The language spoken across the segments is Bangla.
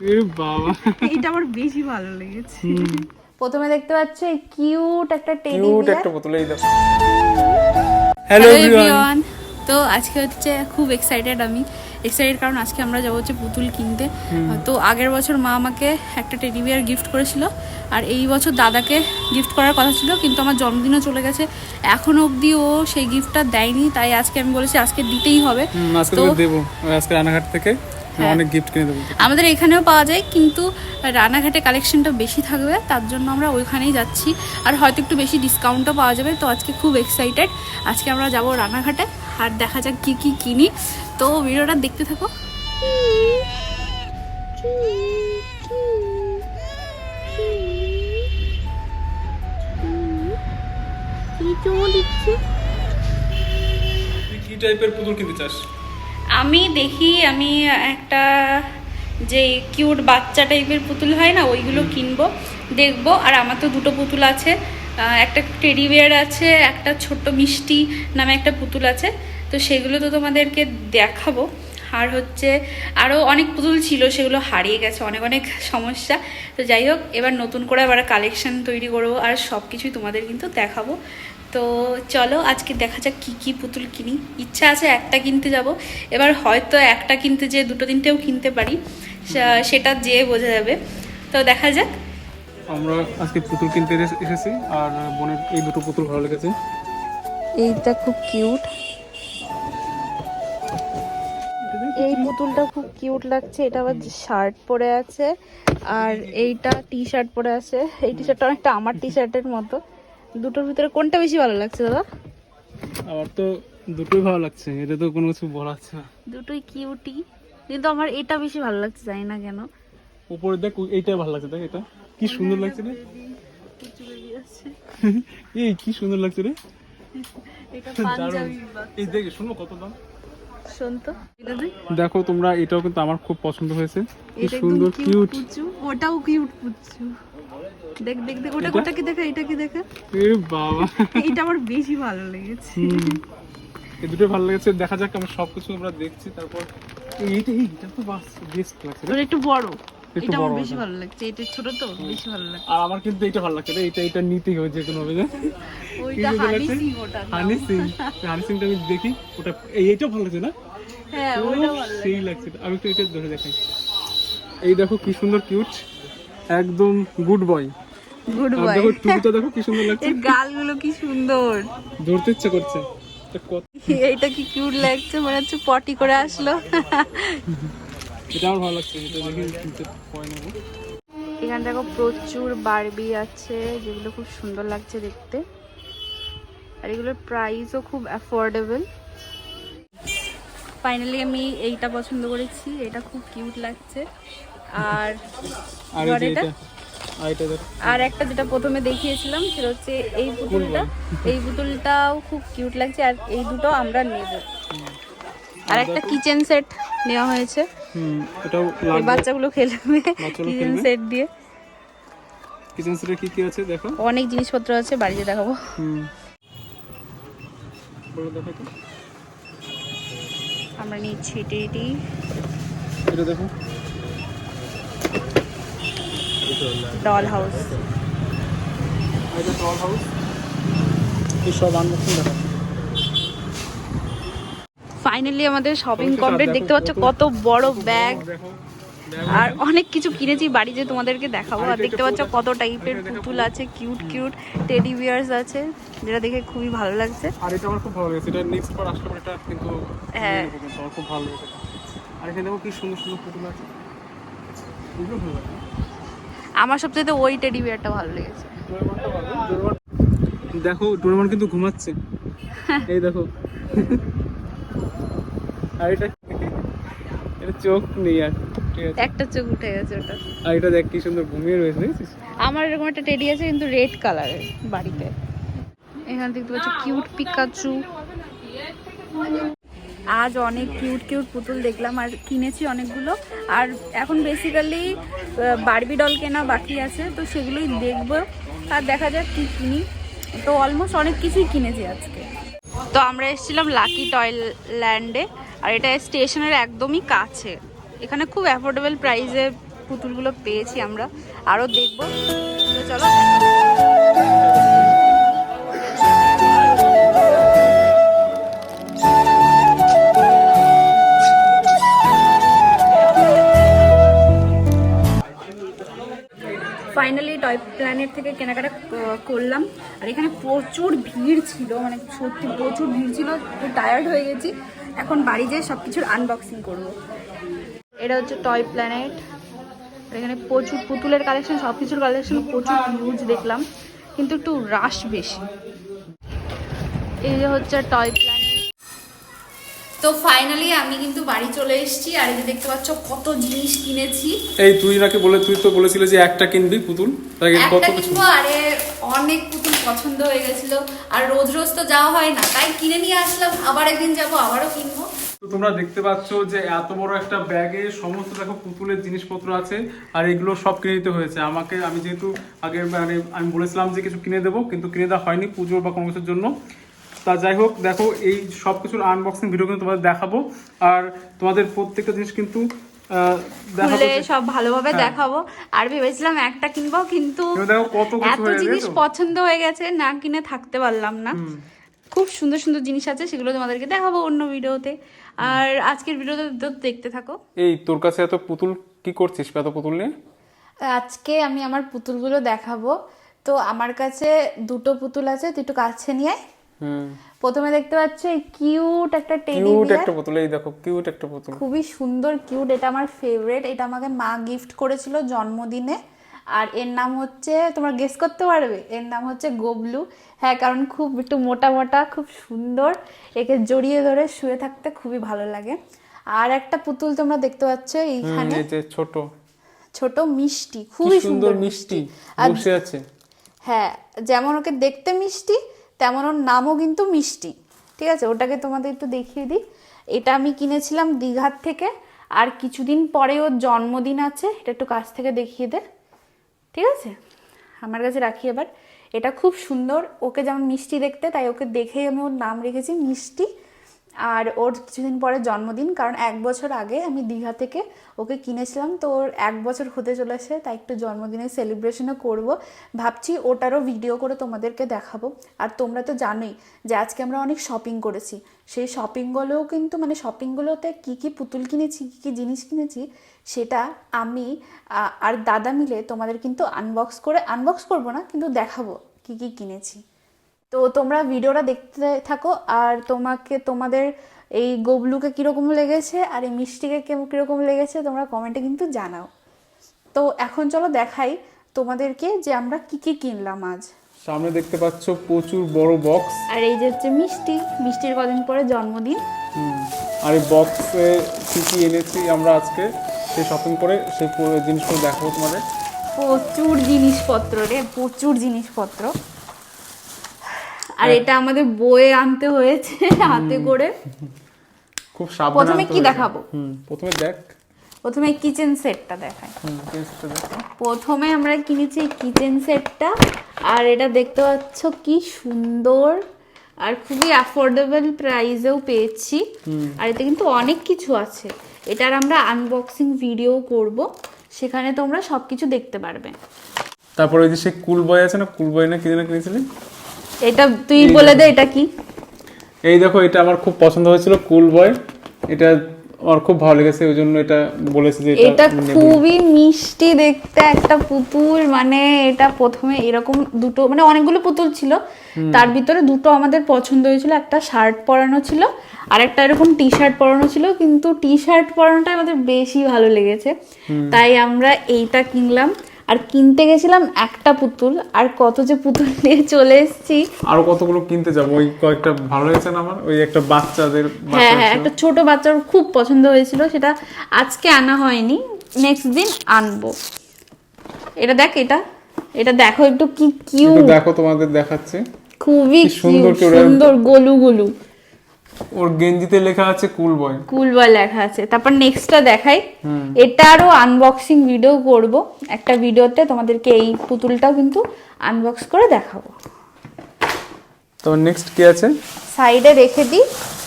এ এটা আমার বেশি ভালো লেগেছে। প্রথমে দেখতে পাচ্ছ কিউট একটা টেডি কিউট একটা পুতুল এই দেখো। হ্যালো এভরিওয়ান তো আজকে হচ্ছে খুব এক্সাইটেড আমি। এক্সাইটেড কারণ আজকে আমরা যাব হচ্ছে পুতুল কিনতে। তো আগের বছর মা আমাকে একটা টেডি বিয়ার গিফট করেছিল। আর এই বছর দাদাকে গিফট করার কথা ছিল কিন্তু আমার জন্মদিনও চলে গেছে। এখনও অবধি ও সেই গিফটটা দেয়নি তাই আজকে আমি বলেছি আজকে দিতেই হবে। আজকে তো দেবো। আজকে রানাঘাট থেকে। অনেক গিফট কিনে দেবো আমাদের এখানেও পাওয়া যায় কিন্তু রানাঘাটে কালেকশনটা বেশি থাকবে তার জন্য আমরা ওইখানেই যাচ্ছি। আর হয়তো একটু বেশি ডিসকাউন্টও পাওয়া যাবে তো আজকে খুব এক্সাইটেড আজকে আমরা যাব রানাঘাটে আর দেখা যাক কি কি কিনি। তো ভিডিওটা দেখতে থাকো। কি টাইপের পুতুল কিনতে চাস? আমি দেখি আমি একটা যে কিউট বাচ্চা টাইপের পুতুল হয় না ওইগুলো কিনবো দেখব আর আমার তো দুটো পুতুল আছে। একটা টেডি বিয়ার আছে একটা ছোট্ট মিষ্টি নামে একটা পুতুল আছে। তো সেগুলো তো তোমাদেরকে দেখাবো। আর হচ্ছে আরও অনেক পুতুল ছিল সেগুলো হারিয়ে গেছে অনেক অনেক সমস্যা। তো যাই হোক এবার নতুন করে আবার কালেকশন তৈরি করব আর সব কিছুই তোমাদের কিন্তু দেখাবো। তো চলো আজকে দেখা যাক কি কি পুতুল কিনি। ইচ্ছা আছে একটা কিনতে যাব। এবার হয়তো একটা কিনতে যে দুটো তিনটেও কিনতে পারি। সেটা যেয়ে বোঝা যাবে। তো দেখা যাক। আমরা আজকে পুতুল কিনতে এসেছি। আর বোনের এই দুটো পুতুল ভালো লেগেছে। এইটা খুব কিউট। এই পুতুলটা খুব কিউট লাগছে। এটা আবার শার্ট পরে আছে। আর এইটা টি শার্ট পরে আছে। এই টি শার্টটা অনেকটা আমার টি শার্টের মতো। দুটোর ভিতরে কোনটা বেশি ভালো লাগছে দাদা? আমার তো দুটোই ভালো লাগছে এটা তো কোনো কিছু বলা যাচ্ছে না। দুটোই কিউটি কিন্তু আমার এটা বেশি ভালো লাগছে জানি না কেন। উপরে দেখ এইটাই ভালো লাগছে দেখ এটা। কি সুন্দর লাগছে রে। এই কি সুন্দর লাগছে রে। এটা পাঞ্জাবি এই দেখ শুনো কত দাম। শোন দেখো তোমরা এটাও কিন্তু আমার খুব পছন্দ হয়েছে। কি এটা সুন্দর কিউট ওটাও কিউট পুচু। দেখ দেখ দেখ ওটা এটা? দেখা? এটাকে দেখা? এ বাবা। এটা আমার বেশি ভালো লেগেছে। এই দুটো ভালো লেগেছে। দেখা যাক আমরা সবকিছু আমরা দেখছি তারপর এইটা এইটা তো বাস বেস্ট লাগছে। একটু বড়। একটু আমার বড় বেশি ভালো লাগছে এটা ছোট তো বেশি ভালো লাগছে। আর আমার কিন্তু এটা ভালো লাগছে এটা এটা নিতেই হবে যে কোনো ভাবে না ওইটা হানি লাগছে? সিং ওটা। হানি সিং হানি সিংটা আমি দেখি ওটা এই এইটাও ভালো লাগছে না? হ্যাঁ ওইটা ভালো লাগে সেই লাগছে। আমি একটু এটা ধরে দেখাই। এই দেখো কি সুন্দর কিউট একদম গুড বয় গুড বয় দেখো টুপিটা দেখো কি সুন্দর লাগছে। এর গালগুলো কি সুন্দর। ধরতে ইচ্ছে করছে। এইটা কি কিউট লাগছে মনে হচ্ছে পটি করে আসলো। এটা আমার ভালো লাগছে এটা দেখি কিনতে পয় নেব। এখানে দেখো প্রচুর বারবি আছে যেগুলো খুব সুন্দর লাগছে দেখতে। আর এগুলোর প্রাইসও খুব অ্যাফোর্ডেবল ফাইনালি আমি এইটা পছন্দ করেছি এটা খুব কিউট লাগছে। আর এটা? আর একটা যেটা প্রথমে দেখিয়েছিলাম সেটা হচ্ছে এই পুতুলটা। এই পুতুলটাও খুব কিউট লাগছে আর এই দুটো আমরা নেব। আর একটা কিচেন সেট নেওয়া হয়েছে। হুম এটাও বাচ্চাগুলো খেলবে কিচেন সেট দিয়ে। কিচেন সেটে কি কি আছে দেখো? অনেক জিনিসপত্র আছে বাড়িতে দেখাবো। হুম। আমরা নিচ্ছি এটি এটি। এটা দেখো। ডল হাউস এটা টল হাউস এই সব আনবক্সিং দেখো ফাইনালি আমাদের শপিং কমপ্লিট দেখতে পাচ্ছ কত- বড় ব্যাগ আর অনেক কিছু কিনেছি বাড়ি যে তোমাদেরকে দেখাবো। আর দেখতে পাচ্ছ কত টাইপের পুতুল আছে কিউট কিউট টেডি বিয়ার্স আছে যেটা দেখে খুবই ভালো লাগছে। আর এটা আমার খুব ভালো লেগেছে। এটা নেক্সট বার আসলে এটা কিন্তু হ্যাঁ। আমার খুব ভালো লেগেছে আর এখানে দেখো কি সুন্দর সুন্দর পুতুল আছে। আমার সবচেয়ে ওই টেডি বিয়ারটা ভালো লেগেছে। দেখো ডোরেমন কিন্তু ঘুমাচ্ছে। এই দেখো। আর এটা এটা চোখ নেই আর একটা চোখ উঠে গেছে ওটা। আর এটা দেখ কি সুন্দর ঘুমিয়ে রয়েছে দেখছিস? আমার এরকম একটা টেডি আছে কিন্তু রেড কালারের বাড়িতে। এখান থেকে দেখতে পাচ্ছ কিউট পিকাচু আজ অনেক কিউট কিউট পুতুল দেখলাম আর কিনেছি অনেকগুলো। আর এখন বেসিক্যালি বারবি ডল কেনা বাকি আছে তো সেগুলোই দেখব। আর দেখা যাক কি কিনি। তো অলমোস্ট অনেক কিছুই কিনেছি আজকে। তো আমরা এসেছিলাম লাকি টয়ল্যান্ডে আর এটা স্টেশনের একদমই কাছে। এখানে খুব অ্যাফোর্ডেবল প্রাইসে পুতুলগুলো পেয়েছি আমরা। আরও দেখব। চলো ফাইনালি টয় প্ল্যানেট থেকে কেনাকাটা করলাম। আর এখানে প্রচুর ভিড় ছিল মানে সত্যি প্রচুর ভিড় ছিল। টায়ার্ড হয়ে গেছি। এখন বাড়ি যেয়ে সব কিছুর আনবক্সিং করব। এটা হচ্ছে টয় প্ল্যানেট এখানে প্রচুর পুতুলের কালেকশন সব কিছুর কালেকশন প্রচুর ইউজ দেখলাম। কিন্তু একটু রাশ বেশি। এই যে হচ্ছে টয় প্ল্যানেট তো ফাইনালি আমি কিন্তু বাড়ি চলে এসেছি আর এই যে দেখতে পাচ্ছ কত জিনিস কিনেছি। এই তুই নাকি বলে তুই তো বলেছিলি যে একটা কিনবি পুতুল তাই কত কিছু? আরে অনেক পুতুল পছন্দ হয়ে গেছিল আর রোজ রোজ তো যাওয়া হয় না তাই কিনে নিয়ে আসলাম আবার একদিন যাব আবারও কিনবো। তো তোমরা দেখতে পাচ্ছ যে এত বড় একটা ব্যাগে সমস্ত দেখো পুতুলের জিনিসপত্র আছে আর এগুলো সব কিনে দিতে হয়েছে। আমাকে আমি যেহেতু আগে মানে আমি বলেছিলাম যে কিছু কিনে দেবো কিন্তু কিনে দেওয়া হয়নি পুজো বা কোনো কিছুর জন্য। তা যাই হোক দেখো এই সব কিছুর আনবক্সিং ভিডিও কিন্তু তোমাদের দেখাবো। আর তোমাদের প্রত্যেকটা জিনিস কিন্তু খুলে সব ভালোভাবে হ্যাঁ। দেখাবো। আর ভেবেছিলাম একটা কিনবো কিন্তু এবার দেখো কত কিছু এত জিনিস পছন্দ হয়ে গেছে না কিনে থাকতে পারলাম না। খুব সুন্দর সুন্দর জিনিস আছে সেগুলো তোমাদেরকে দেখাবো অন্য ভিডিওতে আর আজকের ভিডিওতে দেখতে থাকো। এই তোর কাছে এত পুতুল কি করছিস এত পুতুল নিয়ে? আজকে আমি আমার পুতুলগুলো দেখাবো। তো আমার কাছে দুটো পুতুল আছে তুই একটু কাছে নিয়ে আয়। প্রথমে দেখতে পাচ্ছ কিউট একটা টেডি কিউট একটা পুতুল এই দেখো কিউট একটা পুতুল। খুবই সুন্দর কিউট এটা আমার ফেভারিট এটা আমাকে মা গিফট করেছিল জন্মদিনে। আর এর নাম হচ্ছে তোমরা গেস করতে পারবে এর নাম হচ্ছে গোবলু। হ্যাঁ কারণ খুব একটু মোটা মোটা খুব সুন্দর। একে জড়িয়ে ধরে শুয়ে থাকতে খুবই ভালো লাগে। আর একটা পুতুল তোমরা দেখতে পাচ্ছ এইখানে। ছোট। ছোট মিষ্টি খুবই সুন্দর মিষ্টি বসে আছে। হ্যাঁ যেমন ওকে দেখতে মিষ্টি তেমন ওর নামও কিন্তু মিষ্টি। ঠিক আছে? ওটাকে তোমাদের একটু দেখিয়ে দিই। এটা আমি কিনেছিলাম দীঘার থেকে। আর কিছুদিন পরে ওর জন্মদিন আছে, এটা একটু কাছ থেকে দেখিয়ে দে। ঠিক আছে? আমার কাছে রাখি এবার। এটা খুব সুন্দর। ওকে যেমন মিষ্টি দেখতে, তাই ওকে দেখেই আমি ওর নাম রেখেছি, মিষ্টি আর ওর কিছুদিন পরে জন্মদিন, কারণ এক বছর আগে আমি দীঘা থেকে ওকে কিনেছিলাম। তো ওর এক বছর হতে চলেছে, তাই একটু জন্মদিনের সেলিব্রেশনও করব। ভাবছি ওটারও ভিডিও করে তোমাদেরকে দেখাবো। আর তোমরা তো জানোই যে আজকে আমরা অনেক শপিং করেছি। সেই শপিংগুলোও কিন্তু মানে শপিংগুলোতে কী কী পুতুল কিনেছি, কী কী জিনিস কিনেছি, সেটা আমি আর দাদা মিলে তোমাদের কিন্তু আনবক্স করে আনবক্স করব না, কিন্তু দেখাবো কী কী কিনেছি। তো তোমরা ভিডিওটা দেখতে থাকো আর তোমাকে তোমাদের এই গবলুকে কীরকম লেগেছে আর এই মিষ্টিকে কেম- কীরকম লেগেছে তোমরা কমেন্টে কিন্তু জানাও। তো এখন চলো দেখাই তোমাদেরকে যে আমরা কি কি কিনলাম আজ। সামনে দেখতে পাচ্ছ প্রচুর বড় বক্স আর এই যে হচ্ছে মিষ্টি মিষ্টির কদিন পরে জন্মদিন। আর এই বক্সে কি কি এনেছি আমরা আজকে সে শপিং করে সেই পুরো জিনিসগুলো দেখাবো তোমাদের। প্রচুর জিনিসপত্র রে প্রচুর জিনিসপত্র। আর এটা আমাদের বয়ে আনতে হয়েছে হাতে করে। খুব সাবধানে প্রথমে কি দেখাবো? প্রথমে দেখ। প্রথমে কিচেন সেটটা দেখায় হুম জিনিসটা দেখো। প্রথমে আমরা কিনেছি কিচেন সেটটা আর এটা দেখতে পাচ্ছ কি সুন্দর আর খুবই অ্যাফোর্ডেবল প্রাইসেও পেয়েছি। আর এতে কিন্তু অনেক কিছু আছে। এটার আমরা আনবক্সিং ভিডিও করব। সেখানে তোমরা সব কিছু দেখতে পারবে। তারপরে ওই যে সেই কুল বয় আছে না কুল বয় না কি যেন কিনেছিলি? এটা তুই বলে দে এটা কি? এই দেখো এটা আমার খুব পছন্দ হয়েছিল কুল বয় এটা আমার খুব ভালো লেগেছে ওই জন্য এটা বলেছি যে এটা খুবই মিষ্টি দেখতে একটা পুতুল মানে এটা প্রথমে এরকম দুটো মানে অনেকগুলো পুতুল ছিল। তার ভিতরে দুটো আমাদের পছন্দ হয়েছিল একটা শার্ট পরানো ছিল আর একটা এরকম টি শার্ট পরানো ছিল কিন্তু টি শার্ট পরানোটা আমাদের বেশি ভালো লেগেছে। তাই আমরা এইটা কিনলাম। আর কিনতে গেছিলাম একটা পুতুল আর কত যে পুতুল নিয়ে চলে এসেছি। আরও কতগুলো কিনতে যাব? ওই কয়েকটা ভালো লেগেছে না আমার? ওই একটা বাচ্চাদের হ্যাঁ হ্যাঁ একটা ছোট বাচ্চার খুব পছন্দ হয়েছিল সেটা আজকে আনা হয়নি নেক্সট দিন আনব। এটা দেখ এটা এটা দেখো একটু কি কিউট দেখো তোমাদের দেখাচ্ছে। খুবই সুন্দর সুন্দর গোলু গোলু। ওর গেঞ্জিতে লেখা আছে কুল বয়। কুল বয় লেখা আছে। তারপর নেক্সটটা দেখাই। এটারও আনবক্সিং ভিডিও করব। একটা ভিডিওতে তোমাদেরকে এই পুতুলটাও কিন্তু আনবক্স করে দেখাবো। তোমার নেক্সট কি আছে? সাইডে রেখে দিই।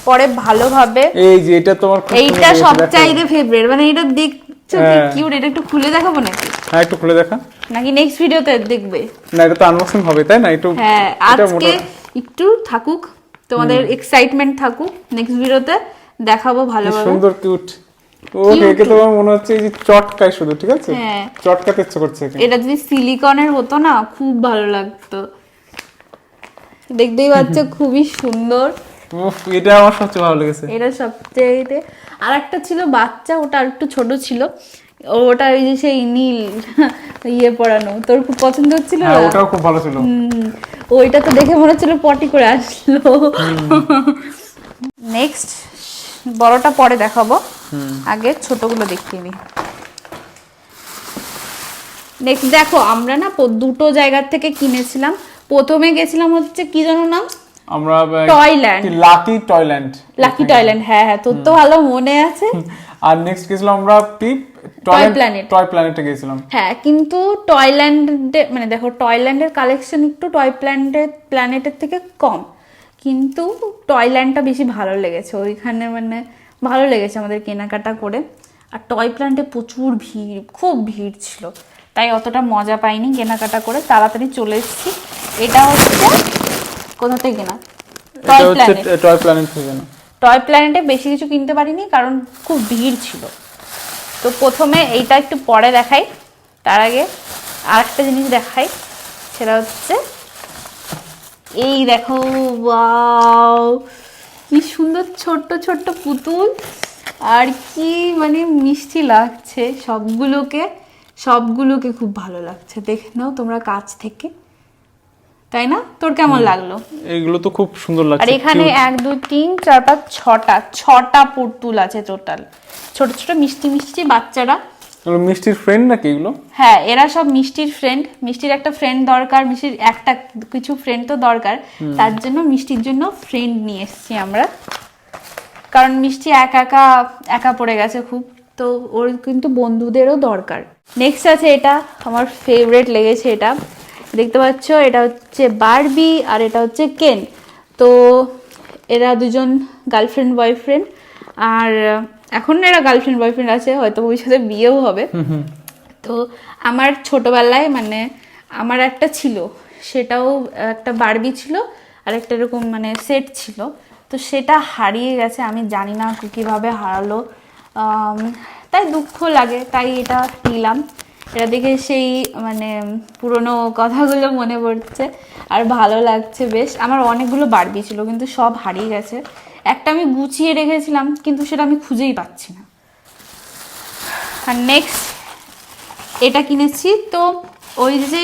পরে ভালোভাবে এই যে এটা তোমার এইটা লেগেছে, সব দেখো। চাইতে ফেভারিট মানে এটা দেখ হ্যাঁ। কিউট এটা একটু খুলে দেখাবো নাকি? হ্যাঁ একটু খুলে দেখা। নাকি নেক্সট ভিডিওতে দেখবে? না এটা তো আনবক্সিং হবে তাই না? একটু হ্যাঁ আজকে একটু থাকুক। তোমাদের এক্সাইটমেন্ট থাকুক নেক্সট ভিডিওতে দেখাবো ভালোভাবে। সুন্দর কিউট. তো আমার মনে হচ্ছে যে চটকায় শুধু ঠিক আছে? হ্যাঁ। চটকাতে ইচ্ছে করছে এটা যদি সিলিকনের হতো না খুব ভালো লাগতো। দেখতেই পাচ্ছ খুবই সুন্দর। এটা আমার সবচেয়ে ভালো লেগেছে। এটা সবচেয়ে আর একটা ছিল বাচ্চা ওটা আর একটু ছোট ছিল। ওটা ওই যে সেই নীল ইয়ে পড়ানো তোর খুব পছন্দ হচ্ছিল? হ্যাঁ ওটাও খুব ভালো ছিল। ওইটা তো দেখে মনে হচ্ছিল পটি করে আসলো। নেক্সট বড়টা পরে দেখাবো। আগে ছোটগুলো দেখিয়ে নি। নেক্সট দেখো আমরা না দুটো জায়গার থেকে কিনেছিলাম। প্রথমে গেছিলাম হচ্ছে কি জানো নাম? আমরা টয়ল্যান্ড লাকি টয়ল্যান্ড লাকি টয়ল্যান্ড হ্যাঁ হ্যাঁ তোর তো ভালো মনে আছে। আর নেক্সট গেছিলাম আমরা পিপ Planet. টয় প্ল্যানেটে গেছিলাম হ্যাঁ কিন্তু টয়ল্যান্ডে মানে দেখো টয়ল্যান্ডের কালেকশন একটু টয় প্ল্যানেটের প্ল্যানেটের থেকে কম। কিন্তু টয়ল্যান্ডটা বেশি ভালো লেগেছে। ওইখানে মানে ভালো লেগেছে আমাদের কেনাকাটা করে। আর টয় প্ল্যান্টে প্রচুর ভিড় খুব ভিড় ছিল। তাই অতটা মজা পাইনি কেনাকাটা করে। তাড়াতাড়ি চলে এসেছি। এটা হচ্ছে কোথা থেকে কেনা? এটা টয় প্ল্যানেট টয় প্ল্যানেট থেকে না টয় প্ল্যানেটে বেশি কিছু কিনতে পারিনি কারণ খুব ভিড় ছিল। তো প্রথমে এইটা একটু পরে দেখাই। তার আগে আর একটা জিনিস দেখাই, সেটা হচ্ছে এই দেখো, ওয়াও! কি সুন্দর ছোট্ট ছোট্ট পুতুল। আর কি মানে মিষ্টি লাগছে সবগুলোকে সবগুলোকে খুব ভালো লাগছে। দেখে নাও তোমরা কাছ থেকে। তাই না? তোর কেমন লাগল? এইগুলো তো খুব সুন্দর লাগছে। আর এখানে এক দুই তিন চার পাঁচ ছটা ছটা পুতুল আছে টোটাল ছোট ছোট মিষ্টি মিষ্টি বাচ্চারা। মিষ্টির ফ্রেন্ড নাকি এগুলো? হ্যাঁ এরা সব মিষ্টির ফ্রেন্ড মিষ্টির একটা ফ্রেন্ড দরকার মিষ্টির একটা কিছু ফ্রেন্ড তো দরকার। তার জন্য মিষ্টির জন্য ফ্রেন্ড নিয়ে এসেছি আমরা। কারণ মিষ্টি একা একা একা পড়ে গেছে খুব। তো ওর কিন্তু বন্ধুদেরও দরকার। নেক্সট আছে এটা আমার ফেভারেট লেগেছে এটা। দেখতে পাচ্ছ এটা হচ্ছে বারবি আর এটা হচ্ছে কেন। তো এরা দুজন গার্লফ্রেন্ড বয়ফ্রেন্ড আর এখন এরা গার্লফ্রেন্ড বয়ফ্রেন্ড আছে হয়তো ভবিষ্যতে বিয়েও হবে। তো আমার ছোটবেলায় মানে আমার একটা ছিল সেটাও একটা বারবি ছিল আর একটা এরকম মানে সেট ছিল। তো সেটা হারিয়ে গেছে আমি জানি না কীভাবে হারালো। তাই দুঃখ লাগে তাই এটা নিলাম। এটা দেখে সেই মানে পুরনো কথাগুলো মনে পড়ছে। আর ভালো লাগছে বেশ। আমার অনেকগুলো বারবি ছিল, কিন্তু সব হারিয়ে গেছে। একটা আমি গুছিয়ে রেখেছিলাম, কিন্তু সেটা আমি খুঁজেই পাচ্ছি না। আর নেক্সট এটা কিনেছি। তো ওই যে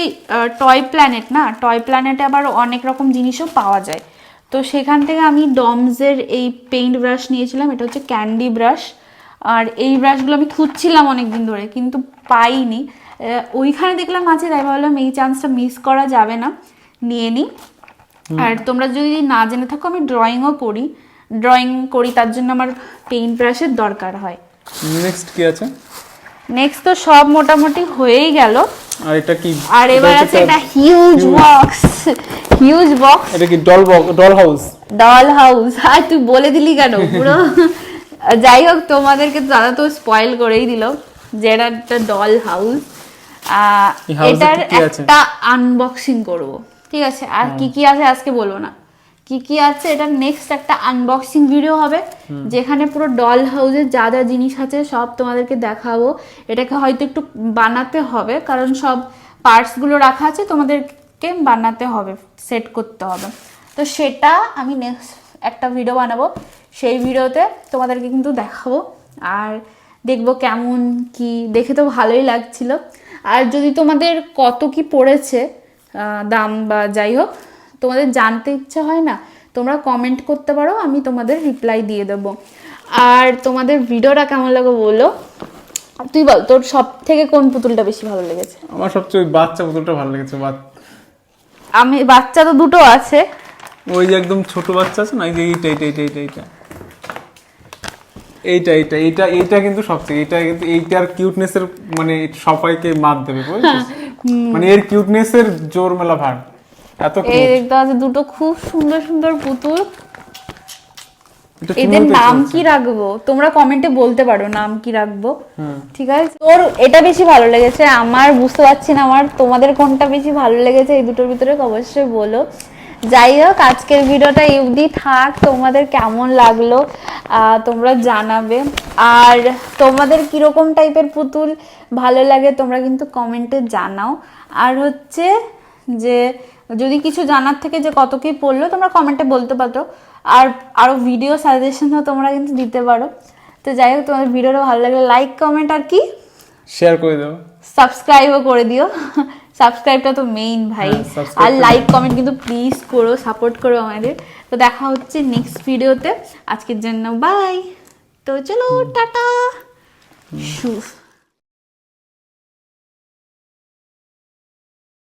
টয় প্ল্যানেট না? টয় প্ল্যানেটে আবার অনেক রকম জিনিসও পাওয়া যায়। তো সেখান থেকে আমি ডমসের এই পেইন্ট ব্রাশ নিয়েছিলাম। এটা হচ্ছে ক্যান্ডি ব্রাশ আর এই ব্রাশগুলো আমি খুঁজছিলাম অনেক দিন ধরে কিন্তু পাইনি। ওইখানে দেখলাম আছে তাই ভাবলাম এই চান্সটা মিস করা যাবে না নিয়ে নিই আর তোমরা যদি না জেনে থাকো আমি ড্রয়িংও করি। ড্রয়িং করি তার জন্য আমার পেইন্ট ব্রাশের দরকার হয়। নেক্সট কি আছে? নেক্সট তো সব মোটামুটি হয়েই গেল। আর এটা কি? আর এবার আছে এটা হিউজ বক্স হিউজ বক্স এটা কি doll box doll house doll house আর তুই বলে দিলি কেন? পুরো যাই হোক তোমাদেরকে দাদা তো স্পয়েল করেই দিল যে এটা একটা ডল হাউস এটার? একটা আনবক্সিং করব ঠিক আছে? আর কি কি আছে আজকে বলব না। কি কি আছে এটা নেক্সট একটা আনবক্সিং ভিডিও হবে যেখানে পুরো ডল হাউসের যা যা জিনিস আছে সব তোমাদেরকে দেখাবো। এটাকে হয়তো একটু বানাতে হবে কারণ সব পার্টসগুলো রাখা আছে তোমাদেরকে বানাতে হবে সেট করতে হবে। তো সেটা আমি নেক্সট একটা ভিডিও বানাবো। সেই ভিডিওতে তোমাদেরকে কিন্তু দেখাবো। আর দেখব কেমন কি দেখে তো ভালোই লাগছিল। আর যদি তোমাদের কত কি পড়েছে দাম বা যাই হোক তোমাদের জানতে ইচ্ছে হয় না তোমরা কমেন্ট করতে পারো আমি তোমাদের রিপ্লাই দিয়ে দেবো। আর তোমাদের ভিডিওটা কেমন লাগে বলো। তুই বল তোর সব থেকে কোন পুতুলটা বেশি ভালো লেগেছে? আমার সবচেয়ে ওই বাচ্চা পুতুলটা ভালো লেগেছে আমি বাচ্চা তো দুটো আছে। ওই যে একদম ছোট বাচ্চা আছে না এই যে এইটা এইটা এইটা এইটা এইটা এইটা এইটা এইটা কিন্তু সবচেয়ে এটা কিন্তু এইটার কিউটনেসের মানে সবাইকে মাত দেবে মানে এর কিউটনেসের জোর মেলা ভার এত এই। দেখতে আছে দুটো খুব সুন্দর সুন্দর পুতুল। এদের নাম কি রাখব? তোমরা কমেন্টে বলতে পারো নাম কি রাখব। ঠিক আছে? তোর এটা বেশি ভালো লেগেছে আমার বুঝতে পারছি না আমার তোমাদের কোনটা বেশি ভালো লেগেছে এই দুটোর ভিতরে অবশ্যই বলো। যাই হোক আজকের ভিডিওটা অবধি থাক তোমাদের কেমন লাগল তোমরা জানাবে। আর তোমাদের কীরকম টাইপের পুতুল ভালো লাগে তোমরা কিন্তু কমেন্টে জানাও। আর হচ্ছে যে যদি কিছু জানার থেকে যে কত কি পড়ল তোমরা কমেন্টে বলতে পারো। আর আরও ভিডিও সাজেশনও তোমরা কিন্তু দিতে পারো। তো যাই হোক তোমাদের ভিডিওটা ভালো লাগলে লাইক কমেন্ট আর কি শেয়ার করে দাও। সাবস্ক্রাইবও করে দিও। সাবস্ক্রাইবটা তো মেইন ভাই। হ্যাঁ, আর লাইক কমেন্ট কিন্তু প্লিজ করো সাপোর্ট করো আমাদের। তো দেখা হচ্ছে নেক্সট ভিডিওতে আজকের জন্য বাই তো চলো টাটা। শুভ।